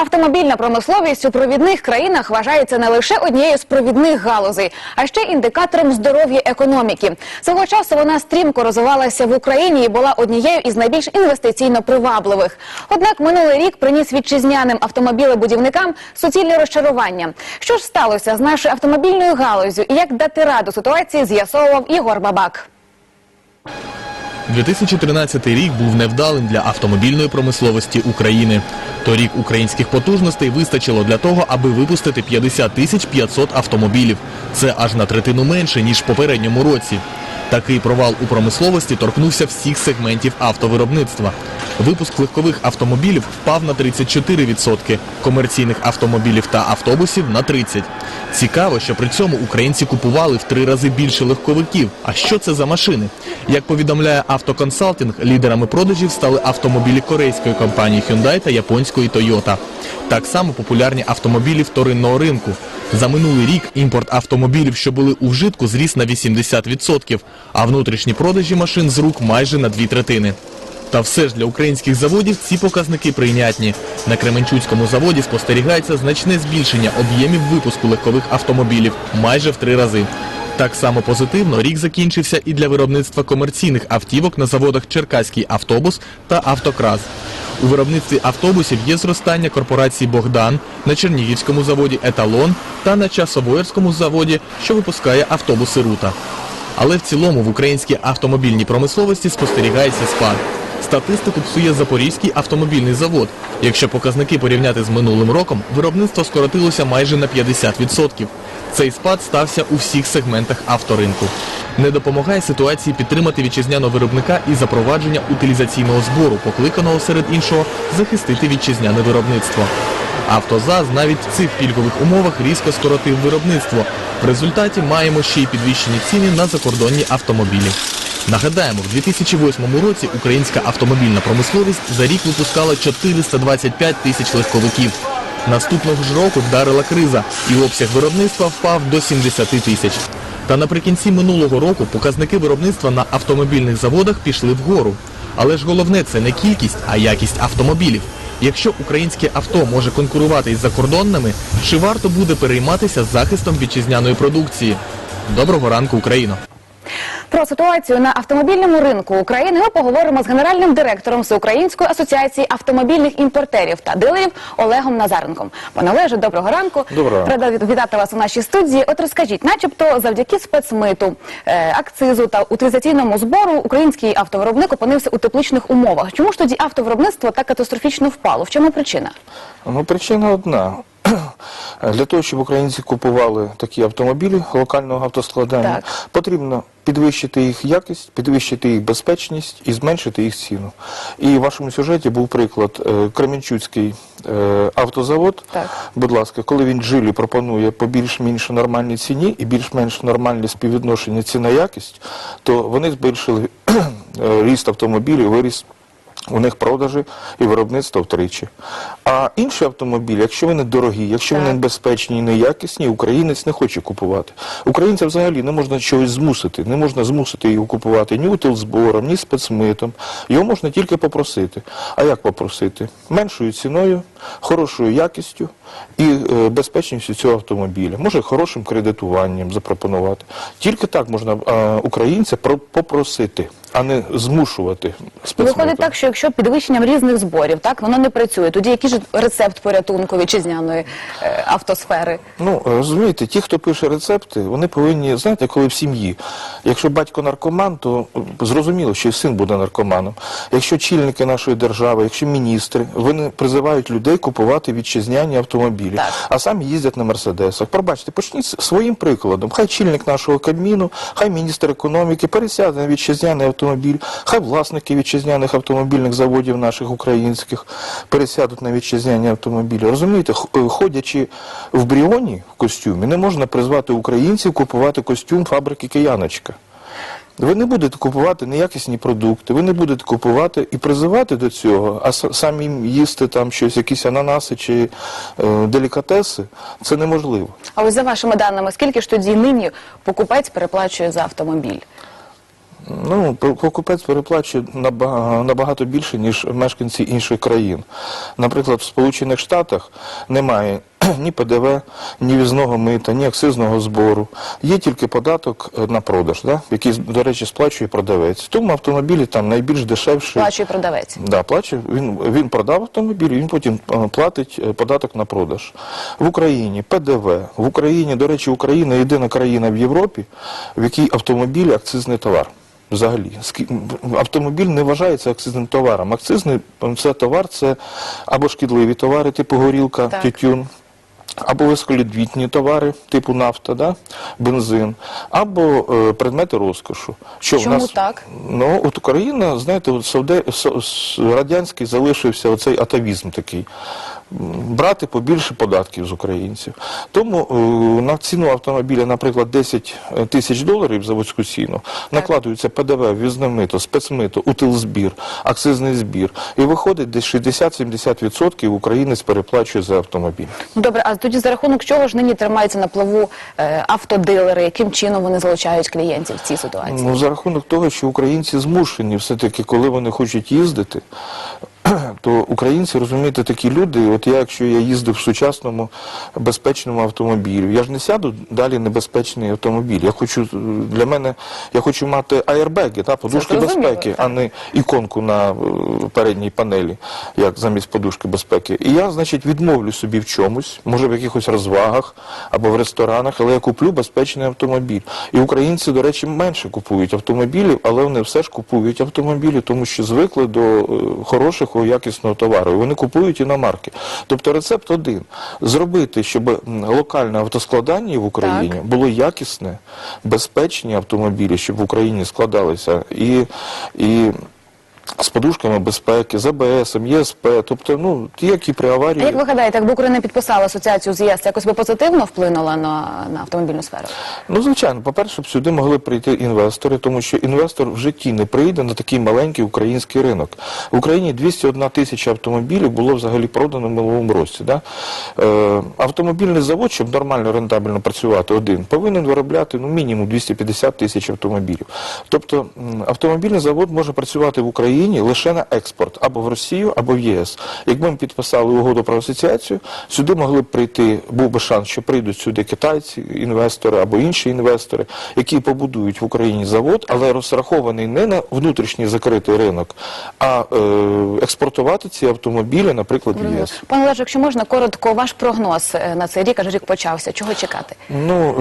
Автомобільна промисловість у провідних країнах вважається не лише однією з провідних галузей, а ще індикатором здоров'я економіки. Свого часу вона стрімко розвивалася в Україні і була однією із найбільш інвестиційно привабливих. Однак минулий рік приніс вітчизняним автомобілебудівникам суцільне розчарування. Що ж сталося з нашою автомобільною галузю і як дати раду ситуації, з'ясовував Ігор Бабак. 2013 рік був невдалим для автомобільної промисловості України. Торік українських потужностей вистачило для того, аби випустити 50 тисяч 500 автомобілів. Це аж на третину менше, ніж в попередньому році. Такий провал у промисловості торкнувся всіх сегментів автовиробництва. Випуск легкових автомобілів впав на 34%, комерційних автомобілів та автобусів на 30%. Цікаво, що при цьому українці купували в три рази більше легковиків. А що це за машини? Як повідомляє автоконсалтинг, лідерами продажів стали автомобілі корейської компанії Hyundai та японської Toyota. Так само популярні автомобілі вторинного ринку. За минулий рік імпорт автомобілів, що були у вжитку, зріс на 80%, а внутрішні продажі машин з рук майже на дві третини. Та все ж для українських заводів ці показники прийнятні. На Кременчуцькому заводі спостерігається значне збільшення об'ємів випуску легкових автомобілів майже в три рази. Так само позитивно рік закінчився і для виробництва комерційних автівок на заводах Черкаський автобус та Автокраз. У виробництві автобусів є зростання корпорації Богдан на Чернігівському заводі Еталон та на Часовоєрському заводі, що випускає автобуси Рута. Але в цілому в українській автомобільній промисловості спостерігається спад. Статистику псує Запорізький автомобільний завод. Якщо показники порівняти з минулим роком, виробництво скоротилося майже на 50%. Цей спад стався у всіх сегментах авторинку. Не допомагає ситуації підтримати вітчизняного виробника і запровадження утилізаційного збору, покликаного серед іншого захистити вітчизняне виробництво. Автозаз навіть в цих пільгових умовах різко скоротив виробництво. В результаті маємо ще й підвищені ціни на закордонні автомобілі. Нагадаємо, в 2008 році українська автомобільна промисловість за рік випускала 425 тисяч легковиків. Наступного ж року вдарила криза, і обсяг виробництва впав до 70 тисяч. Та наприкінці минулого року показники виробництва на автомобільних заводах пішли вгору. Але ж головне це не кількість, а якість автомобілів. Якщо українське авто може конкурувати із закордонними, чи варто буде перейматися захистом вітчизняної продукції? Доброго ранку, Україно! Про ситуацію на автомобільному ринку України ми поговоримо з генеральним директором Всеукраїнської асоціації автомобільних імпортерів та дилерів Олегом Назаренком. Пане Олеже, доброго ранку. Доброго. Рада вітати вас у нашій студії. От розкажіть, начебто, завдяки спецмиту, е, акцизу та утилізаційному збору український автовиробник опинився у тепличних умовах. Чому ж тоді автовиробництво так катастрофічно впало? В чому причина? Ну, причина одна. Для того, щоб українці купували такі автомобілі локального автоскладання, Так. потрібно підвищити їх якість, підвищити їх безпечність і зменшити їх ціну. І в вашому сюжеті був приклад е, Кременчуцький е, автозавод. Так. Будь ласка, коли він джилі пропонує по більш-менш нормальній ціні і більш-менш нормальне співвідношення ціна-якість, то вони збільшили е, ріст автомобілів, виріс у них продажі і виробництво втричі. А інші автомобілі, якщо вони дорогі, якщо вони небезпечні і неякісні, українець не хоче купувати. Українця взагалі не можна чогось змусити. Не можна змусити його купувати ні утилзбором, ні спецмитом. Його можна тільки попросити. А як попросити? Меншою ціною, хорошою якістю і е, безпечністю цього автомобіля. Може, хорошим кредитуванням запропонувати. Тільки так можна е, українця попросити, а не змушувати спецмитом. Виходить так, що якщо підвищенням різних зборів, так воно не працює. Тоді який ж рецепт порятунку вітчизняної е, автосфери? Ну, розумієте, ті, хто пише рецепти, вони повинні, знаєте, коли в сім'ї. Якщо батько наркоман, то зрозуміло, що і син буде наркоманом. Якщо чільники нашої держави, якщо міністри, вони призивають людей купувати вітчизняні автомобілі, Так. а самі їздять на мерседесах. Пробачте, почніть своїм прикладом. Хай чільник нашого Кабміну, хай міністр економіки пересяде на вітчизняний автомобіль, хай власники вітчизняних автомобільних заводів наших українських пересядуть на вітчизняні автомобілі. Розумієте, е, ходячи в Бріоні в костюмі, не можна призвати українців купувати костюм фабрики Кияночка. Ви не будете купувати неякісні продукти, ви не будете купувати і призивати до цього, а самі їсти там щось, якісь ананаси чи е, делікатеси, це неможливо. А ось за вашими даними, скільки ж тоді нині покупець переплачує за автомобіль? Ну, покупець переплачує наба- набагато більше, ніж мешканці інших країн. Наприклад, в Сполучених Штатах немає ні ПДВ, ні візного мита, ні акцизного збору. Є тільки податок е, на продаж, да? який, до речі, сплачує продавець. Тому автомобілі там найбільш дешевші. Плачує продавець. Да, плаче. Він, він продав автомобіль, він потім е, платить е, податок на продаж. В Україні ПДВ. В Україні, до речі, Україна єдина країна в Європі, в якій автомобіль акцизний товар. Взагалі, автомобіль не вважається акцизним товаром. Акцизний це товар, це або шкідливі товари, типу горілка, Так. тютюн, або високолідвітні товари, типу нафта, да? бензин, або е, предмети розкошу. Що в Чому нас, так? Ну, от Україна, знаєте, от совде, со- с- радянський залишився оцей атавізм такий. Брати побільше податків з українців. Тому е, на ціну автомобіля, наприклад, 10 тисяч доларів заводську ціну, накладується ПДВ, ввізне мито, спецмито, утилзбір, акцизний збір. І виходить десь 60-70% українець переплачує за автомобіль. Ну, Добре, а тоді за рахунок чого ж нині тримаються на плаву е, автодилери? Яким чином вони залучають клієнтів в цій ситуації? Ну, за рахунок того, що українці змушені все-таки, коли вони хочуть їздити, то українці, розумієте, такі люди, от я, якщо я їздив в сучасному безпечному автомобілі, я ж не сяду далі небезпечний автомобіль. Я хочу, для мене, я хочу мати аербеги, та, подушки безпеки, а не іконку на е, передній панелі, як замість подушки безпеки. І я, значить, відмовлю собі в чомусь, може в якихось розвагах або в ресторанах, але я куплю безпечний автомобіль. І українці, до речі, менше купують автомобілів, але вони все ж купують автомобілі, тому що звикли до е, хорошого, якісного товару. І вони купують іномарки. Тобто рецепт один: зробити, щоб локальне автоскладання в Україні Так. було якісне, безпечні автомобілі, щоб в Україні складалися і. і з подушками безпеки, з АБС, ЄСП, тобто, ну, ті, які при А аварії. як ви гадаєте, якби Україна підписала асоціацію з ЄС, це якось би позитивно вплинула на, на автомобільну сферу? Ну, звичайно, по-перше, б сюди могли прийти інвестори, тому що інвестор в житті не прийде на такий маленький український ринок. В Україні 201 тисяча автомобілів було взагалі продано в минулому році. Да? Е, автомобільний завод, щоб нормально рентабельно працювати один, повинен виробляти ну, мінімум 250 тисяч автомобілів. Тобто автомобільний завод може працювати в Україні лише на експорт або в Росію, або в ЄС. Якби ми підписали угоду про асоціацію, сюди могли б прийти, був би шанс, що прийдуть сюди китайці, інвестори або інші інвестори, які побудують в Україні завод, але розрахований не на внутрішній закритий ринок, а е, експортувати ці автомобілі, наприклад, в ЄС. Пане Олеже, якщо можна, коротко ваш прогноз е, на цей рік, аже рік почався. Чого чекати? Ну,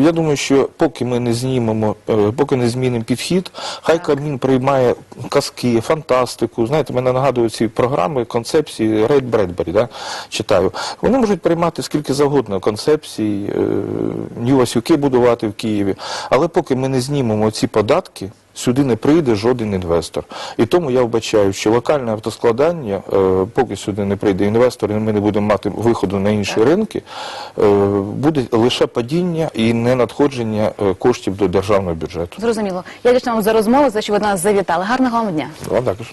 е, я думаю, що поки ми не знімемо, е, поки не змінимо підхід, хай Кабмін приймає казки, фантастику. Знаєте, мене нагадують ці програми, концепції Рейд Бредбері, да, читаю. Вони можуть приймати скільки завгодно концепцій, е, New будувати в Києві. Але поки ми не знімемо ці податки, Сюди не прийде жоден інвестор. І тому я вбачаю, що локальне автоскладання, е, поки сюди не прийде інвестор, і ми не будемо мати виходу на інші ринки, е, буде лише падіння і не надходження е, коштів до державного бюджету. Зрозуміло. Я дякую вам за розмову, за що ви до нас завітали. Гарного вам дня. Вам також.